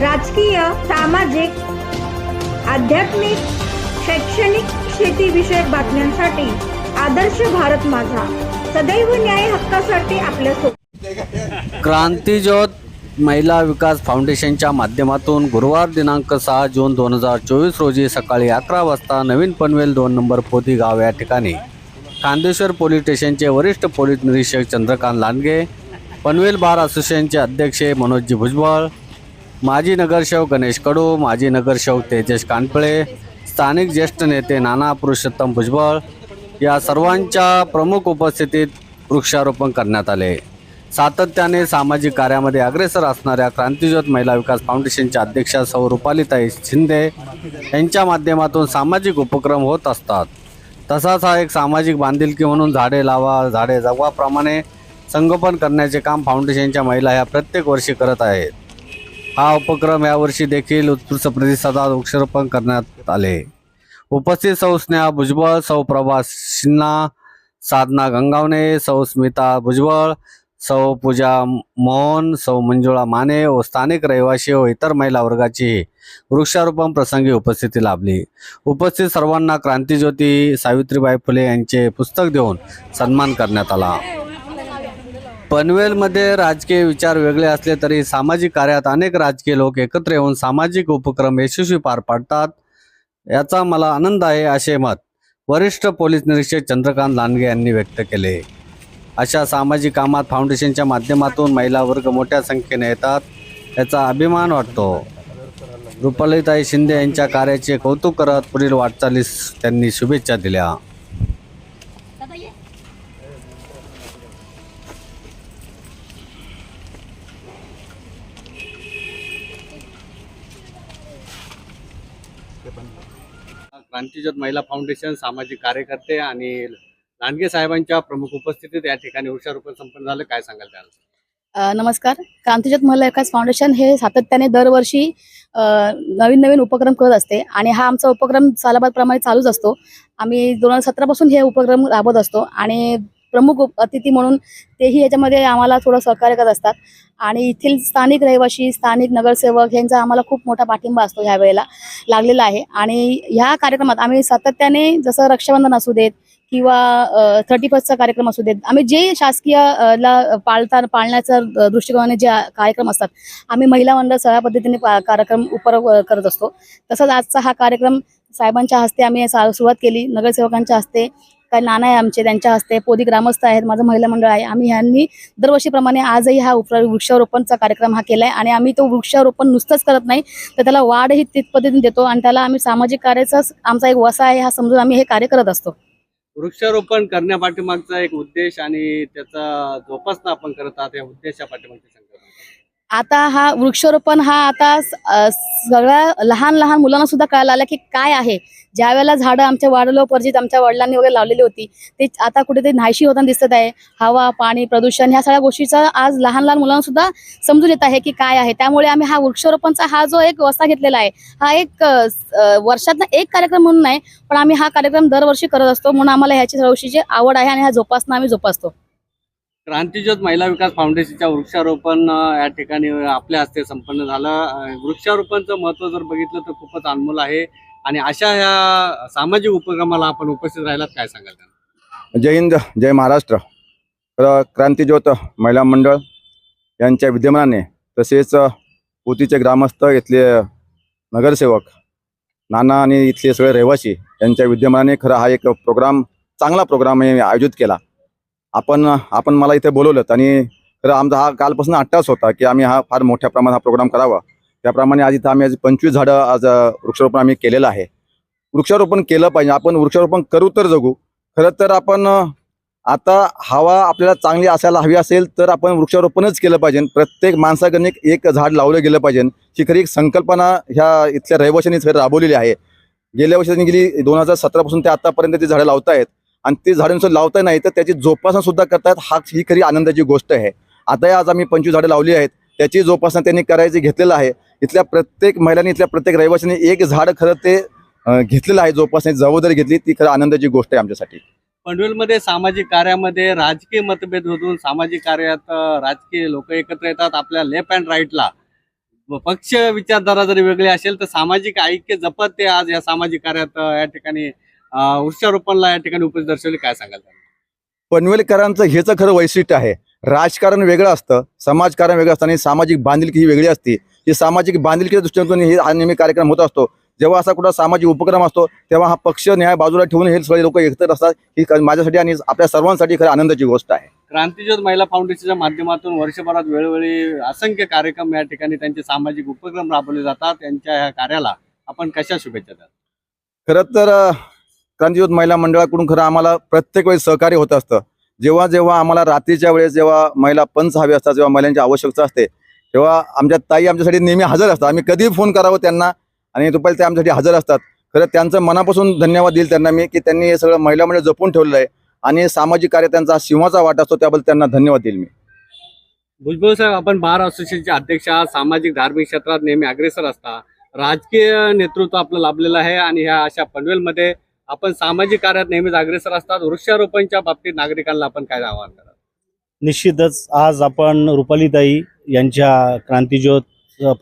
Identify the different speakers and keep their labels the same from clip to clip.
Speaker 1: राजकीय सामाजिक आध्यात्मिक शैक्षणिक शेतीविषयक बातम्यांसाठी आदर्श भारत माझा. सदैव न्याय हक्कासाठी आपल्या
Speaker 2: क्रांतीज्योत महिला विकास फाउंडेशनच्या माध्यमातून गुरुवार दिनांक सहा जून दोन हजार चोवीस रोजी सकाळी अकरा वाजता नवीन पनवेल दोन नंबर पोती गाव या ठिकाणी. खांदेश्वर पोलीस स्टेशनचे वरिष्ठ पोलीस निरीक्षक चंद्रकांत लांडगे पनवेल बार असोसिएशनचे अध्यक्ष मनोजजी भुजबळ माजी नगरसेवक गणेश कडू माजी नगरसेवक तेजस कानपळे स्थानिक ज्येष्ठ नेते नाना पुरुषोत्तम भुजबळ या सर्वांच्या प्रमुख उपस्थितीत वृक्षारोपण करण्यात आले. सातत्याने सामाजिक कार्यामध्ये अग्रेसर असणाऱ्या क्रांतीज्योत महिला विकास फाउंडेशनच्या अध्यक्षा सौ. रुपालीताई शिंदे यांच्या माध्यमातून सामाजिक उपक्रम होत असतात. तसाच हा एक सामाजिक बांधिलकी म्हणून झाडे लावा झाडे जगवाप्रमाणे संगोपन करण्याचे काम फाउंडेशनच्या महिला ह्या प्रत्येक वर्षी करत आहेत. हा उपक्रम यावर्षी देखील उत्कृष्ट प्रतिसादात वृक्षारोपण करण्यात आले. उपस्थित सौ स्नेहा भुजबळ सौ प्रभा सिन्हा साधना गंगावणे सौ स्मिता भुजबळ सौ पूजा मोहन सौ मंजुळा माने व स्थानिक रहिवासी व इतर महिला वर्गाची वृक्षारोपण प्रसंगी उपस्थिती लाभली. उपस्थित सर्वांना क्रांतीज्योती सावित्रीबाई फुले यांचे पुस्तक देऊन सन्मान करण्यात आला. पनवेलमध्ये राजकीय विचार वेगळे असले तरी सामाजिक कार्यात अनेक राजकीय लोक एकत्र येऊन सामाजिक उपक्रम यशस्वी पार पाडतात. याचा मला आनंद आहे असे मत वरिष्ठ पोलीस निरीक्षक चंद्रकांत लांडगे यांनी व्यक्त केले. अशा सामाजिक कामात फाउंडेशनच्या माध्यमातून महिला वर्ग मोठ्या संख्येने येतात याचा अभिमान वाटतो. रुपालीताई शिंदे यांच्या कार्याचे कौतुक करत पुढील वाटचालीस त्यांनी शुभेच्छा दिल्या. क्रांतीज्योत महिला फाउंडेशन सामाजिक कार्यकर्ते आणि लांडगे साहेबांच्या प्रमुख उपस्थितीत या ठिकाणी वृक्षारोपण संपन्न झालं. काय सांगाल त्याला?
Speaker 3: नमस्कार. क्रांतिज्योत महिला विकास फाउंडेशन हे सातत्याने दरवर्षी नवीन नवीन उपक्रम करत असते आणि हा आमचा उपक्रम सालाबादप्रमाणे चालूच असतो. आम्ही दोन हजार सतरापासून हे उपक्रम राबवत असतो आणि प्रमुख उप- अतिथी म्हणून तेही याच्यामध्ये आम्हाला थोडं सहकार्य करत असतात. आणि येथील स्थानिक रहिवासी स्थानिक नगरसेवक यांचा आम्हाला खूप मोठा पाठिंबा असतो ह्या वेळेला लागलेला आहे. आणि ह्या कार्यक्रमात आम्ही सातत्याने जसं रक्षाबंधन असू देत किंवा थर्टी फर्स्टचा कार्यक्रम असू देत आम्ही जे शासकीय ला पाळता पाळण्याचा दृष्टिकोनाने जे कार्यक्रम असतात आम्ही महिला मंडळ सगळ्या पद्धतीने कार्यक्रम उपर करत असतो. तसंच आजचा हा कार्यक्रम साहेबांच्या हस्ते आम्ही सा- सुरुवात केली नगरसेवकांच्या हस्ते काही नाना आहे आमचे त्यांच्या हस्ते पोदी ग्रामस्थ आहेत माझं महिला मंडळ आहे. आम्ही ह्यांनी दरवर्षीप्रमाणे आजही हा वृक्षारोपणचा कार्यक्रम हा केला आहे आणि आम्ही तो वृक्षारोपण नुसतंच करत नाही तर त्याला वाढही तीच पद्धतीने देतो आणि त्याला आम्ही सामाजिक कार्याचाच आमचा एक वसा आहे हा समजून आम्ही हे कार्य करत असतो.
Speaker 2: वृक्षारोपण करण्यापाठीमागचा एक उद्देश आणि त्याचा जोपासना आपण करत आहात या उद्देशापाठीमागचा
Speaker 3: आता हा वृक्षारोपण हा आता सगळ्या लहान लहान मुलांना सुद्धा कळायला आलं की काय आहे. ज्या वेळेला झाडं आमच्या वाढलोपर्जित आमच्या वडिलांनी वगैरे लावलेली होती ते आता कुठेतरी नाहीशी होताना दिसत आहे. हवा पाणी प्रदूषण ह्या सगळ्या गोष्टीचा आज लहान लहान मुलांना सुद्धा समजून येत आहे की काय आहे. त्यामुळे आम्ही हा वृक्षारोपणचा हा जो एक वसा घेतलेला आहे हा एक वर्षातनं एक कार्यक्रम म्हणून नाही पण आम्ही हा कार्यक्रम दरवर्षी करत असतो. म्हणून आम्हाला ह्याची गोष्टीची आवड आहे आणि हा जोपासना आम्ही जोपासतो.
Speaker 2: क्रांतीज्योत महिला विकास फाउंडेशनच्या वृक्षारोपण या ठिकाणी आपल्या हस्ते संपन्न झालं. वृक्षारोपणचं महत्त्व जर बघितलं तर खूपच अनमोल आहे. आणि अशा ह्या सामाजिक उपक्रमाला आपण उपस्थित राहिलात काय सांगाल त्यांना?
Speaker 4: जय हिंद जय महाराष्ट्र. तर महिला मंडळ यांच्या विद्यमानाने तसेच पोतीचे ग्रामस्थ इथले नगरसेवक नाना आणि इथले सगळे रहिवासी यांच्या विद्यमानाने खरं हा एक प्रोग्राम चांगला प्रोग्राम आयोजित केला. आपण आपण मला इथे बोलवलं आणि खरं आमचा हा कालपासून अट्टास होता की आम्ही हा फार मोठ्या प्रमाणात हा प्रोग्राम करावा. त्याप्रमाणे आज इथं आम्ही आज पंचवीस झाडं आज वृक्षारोपण आम्ही केलेलं आहे. वृक्षारोपण केलं पाहिजे. आपण वृक्षारोपण करू तर जगू. खरं तर आपण आता हवा आपल्याला चांगली असायला हवी असेल तर आपण वृक्षारोपणच केलं पाहिजे. प्रत्येक माणसाकडे एक- झाड लावलं गेलं पाहिजे. ही खरी एक संकल्पना ह्या इथल्या रहिवाशांनी खरी राबवलेली आहे. गेल्या वर्षी त्यांनी गेली दोन हजार सतरापासून ते आतापर्यंत ती झाडं लावतायत. आणि ते झाडांचं लावता नाही तर त्याची जोपासना सुद्धा करतायत. हा ही खरी आनंदाची गोष्ट आहे. आताही आज आम्ही पंचवीस झाडं लावली आहेत. त्याची जोपासना त्यांनी करायची घेतलेलं आहे. इथल्या प्रत्येक महिलांनी इथल्या प्रत्येक रहिवाशांनी एक झाड खरं ते घेतलेलं आहे. जोपासण्याची जबाबदारी घेतली. ती खरं आनंदाची गोष्ट आहे आमच्यासाठी.
Speaker 2: पनवेलमध्ये सामाजिक कार्यामध्ये राजकीय मतभेद होतून सामाजिक कार्यात राजकीय लोक एकत्र येतात आपल्या लेफ्ट अँड राईटला. पक्ष विचारधारा जरी वेगळी असेल तर सामाजिक ऐक्य जपत ते आज या सामाजिक कार्यात या ठिकाणी वृक्षारोपणला या ठिकाणी उपस्थित दर्शवली काय सांगाल?
Speaker 4: पनवेलकरांचं हेच खरं वैशिष्ट्य आहे. राजकारण वेगळं असतं समाजकारण वेगळं असतं आणि सामाजिक बांधिलकी ही वेगळी असते. ही सामाजिक बांधिलकीच्या दृष्टीने हे हा नेहमी कार्यक्रम होत असतो. जेव्हा असा कुठला सामाजिक उपक्रम असतो तेव्हा हा पक्ष न्याय बाजूला ठेवून हे सगळे लोक एकत्र असतात. ही माझ्यासाठी आणि आपल्या सर्वांसाठी खरं आनंदाची गोष्ट आहे.
Speaker 2: क्रांतीज्योत महिला फाउंडेशनच्या माध्यमातून वर्षभरात वेळोवेळी असंख्य कार्यक्रम या ठिकाणी त्यांचे सामाजिक उपक्रम राबवले जातात. त्यांच्या ह्या कार्याला आपण कशा शुभेच्छा द्याल?
Speaker 4: खरं तर क्रांतीज्योत महिला मंडळाकडून खरं आम्हाला प्रत्येक वेळेस सहकार्य होत असतं. जेव्हा जेव्हा आम्हाला रात्रीच्या वेळेस जेव्हा महिला पंच हवे असतात जेव्हा महिलांची आवश्यकता असते तेव्हा आमच्या ताई आमच्यासाठी नेहमी हजर असतात. आम्ही कधी फोन करावं त्यांना आणि दुपारी ते आमच्यासाठी हजर असतात. खरं त्यांचं मनापासून धन्यवाद देईल त्यांना मी की त्यांनी हे सगळं महिला मंडळ जपून ठेवलेलं आहे आणि सामाजिक कार्य त्यांचा सिंहाचा वाटा असतो त्याबद्दल त्यांना धन्यवाद देईल मी.
Speaker 2: भुजबळ साहेब आपण बार असोसिएशनचे अध्यक्ष आहात सामाजिक धार्मिक क्षेत्रात नेहमी अग्रेसर असता. राजकीय नेतृत्व आपलं लाभलेलं आहे आणि ह्या अशा पनवेलमध्ये आपण सामाजिक कार्यात नेहमीच अग्रेसर असतात. वृक्षारोपणच्या बाबतीत नागरिकांना आपण काय आवाहन करा
Speaker 5: निश्चितच आज आपण रुपालीताई यांच्या क्रांतीज्योत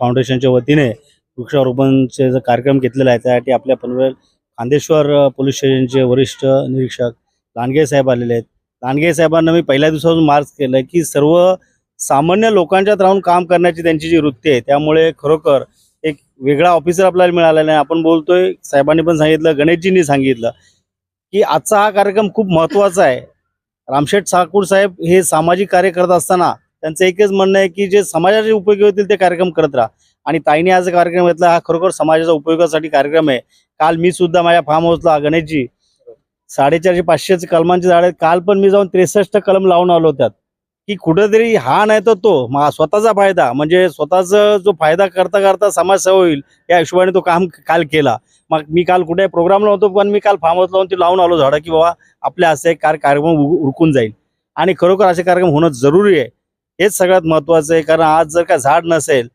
Speaker 5: फाउंडेशनच्या वतीने वृक्षारोपणचे जो कार्यक्रम घेतलेला आहे त्यासाठी आपल्या पनवेल खांदेश्वर पोलीस स्टेशनचे वरिष्ठ निरीक्षक लांडगे साहेब आलेले आहेत. लांडगे साहेबांना मी पहिल्या दिवसापासून मार्च केलं की सर्व सामान्य लोकांच्यात राहून काम करण्याची त्यांची जी वृत्ती आहे त्यामुळे खरोखर वेगळा ऑफिसर आपल्याला मिळालेला नाही. आपण बोलतोय साहेबांनी पण सांगितलं गणेशजींनी सांगितलं की आजचा हा कार्यक्रम खूप महत्त्वाचा आहे. रामशेठ ठाकूर साहेब हे सामाजिक कार्य करत असताना त्यांचं एकच म्हणणं आहे की जे समाजाचे उपयोगी होतील ते कार्यक्रम करत राहा. आणि ताईने आज कार्यक्रम घेतला हा खरोखर समाजाच्या उपयोगासाठी कार्यक्रम आहे. काल मी सुद्धा माझ्या फार्म हाऊसला गणेशजी साडेचारशे पाचशेच कलमांचे झाड आहेत. काल पण मी जाऊन त्रेसष्ट कलम लावून आलो त्यात की कुठेतरी हा नाही तर तो मा- स्वतःचा फायदा म्हणजे स्वतःचा जो फायदा करता करता समाजसेवा होईल या हिशोबाने तो काम काल केला. मग मी काल कुठे प्रोग्रामला होतो पण मी काल फार्म हाऊस लावून ते लावून आलो झाडं की बाबा आपल्या असे एक कार- कार्यक्रम उरकून जाईल. आणि खरोखर असे कार्यक्रम होणं जरुरी आहे. हेच सगळ्यात महत्वाचं आहे कारण आज जर का झाड नसेल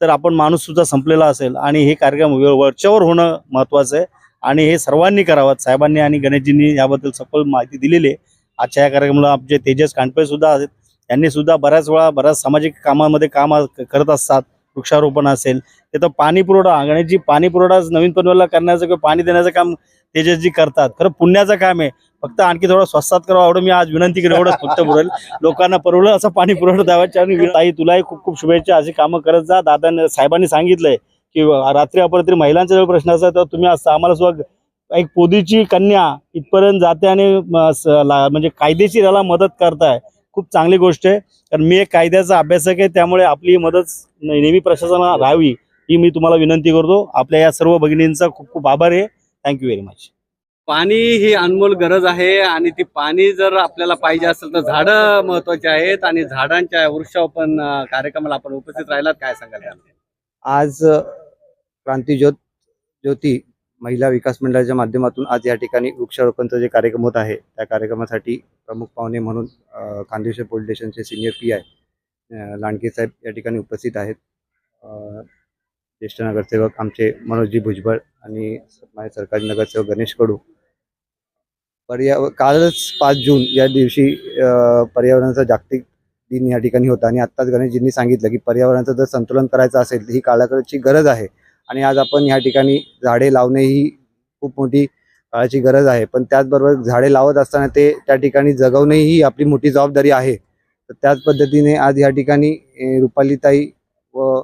Speaker 5: तर आपण माणूस सुद्धा संपलेला असेल. आणि हे कार्यक्रम वरच्यावर होणं महत्वाचं आहे. आणि हे सर्वांनी करावं. साहेबांनी आणि गणेशजींनी याबद्दल सखोल माहिती दिलेली आहे. आजच्या या कार्यक्रमाला आमचे तेजस कांडपे सुद्धा आहेत त्यांनी सुद्धा बऱ्याच वेळा बऱ्याच सामाजिक कामामध्ये काम करत असतात. वृक्षारोपण असेल ते तर पाणी पुरवठा गणेशजी पाणी पुरवठा नवीन पनवेलला करण्याचं किंवा पाणी देण्याचं काम तेजसजी करतात खरं पुण्याचं काम आहे. फक्त आणखी थोडं स्वस्तात करावं एवढं मी आज विनंती केली एवढंच फक्त बोलेल. लोकांना परवडलं असं पाणी पुरवठा द्यावाची आणि ताई तुलाही खूप खूप शुभेच्छा. अशी कामं करत जा. दादा साहेबांनी सांगितलंय की रात्री अपरात्री महिलांचा जर प्रश्न असा तर तुम्ही असं आम्हाला सुद्धा एक पोदीची कन्या इथपर्यंत जाते आणि म्हणजे कायदेशीर याला मदत करताय. खूप चांगली गोष्ट आहे. कारण मी एक कायद्याचा अभ्यासक आहे त्यामुळे आपली मदत नेहमी प्रशासनाला राहावी ही मी तुम्हाला विनंती करतो. आपल्या या सर्व भगिनींचा खूप खूप आभार आहे. थँक्यू व्हेरी मच
Speaker 2: पाणी ही अनमोल गरज आहे आणि ती पाणी जर आपल्याला पाहिजे असेल तर झाडं महत्वाची आहेत आणि झाडांच्या वृक्षारोपण कार्यक्रमाला आपण उपस्थित राहिलात. काय सांगाल यामध्ये?
Speaker 6: आज अ, क्रांतिज्योत ज्योती महिला विकास मंडळाच्या माध्यमातून आज या ठिकाणी वृक्षारोपणचा जे कार्यक्रम होत आहे त्या कार्यक्रमासाठी प्रमुख पाहुणे म्हणून अ, पोलीस स्टेशनचे सिनियर पी आय लांडगे साहेब या ठिकाणी उपस्थित आहेत. ज्येष्ठ नगरसेवक आमचे मनोजजी भुजबळ आणि माझे सरकारी नगरसेवक गणेश कडू. पर्याव कालच पाच जून या दिवशी पर्यावरणाचा जागतिक दिन या ठिकाणी होता आणि आत्ताच गणेशजींनी सांगितलं की पर्यावरणाचं जर संतुलन करायचं असेल तर ही काळाकडची गरज आहे. आणि आज आपण ह्या ठिकाणी झाडे लावणे ही खूप मोठी काळाची गरज आहे. पण त्याचबरोबर झाडे लावत असताना ते त्या ठिकाणी जगवणे ही आपली मोठी जबाबदारी आहे. तर त्याच पद्धतीने आज या ठिकाणी रुपालीताई व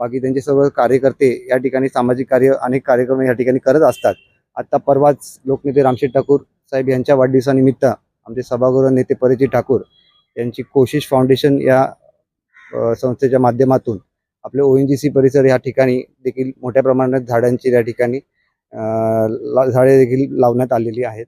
Speaker 6: बाकी त्यांचे सर्व कार्यकर्ते या ठिकाणी सामाजिक कार्य अनेक कार्यक्रम या ठिकाणी करत असतात. आत्ता परवाच लोकनेते रामशेठ ठाकूर साहेब यांच्या वाढदिवसानिमित्त आमचे सभागृह नेते परिचित ठाकूर यांची कोशिश फाउंडेशन या संस्थेच्या माध्यमातून आपले ओ एन जी सी परिसर या ठिकाणी देखील मोठ्या प्रमाणात झाडांची या ठिकाणी अ, ला- झाडे देखील लावण्यात आलेली आहेत.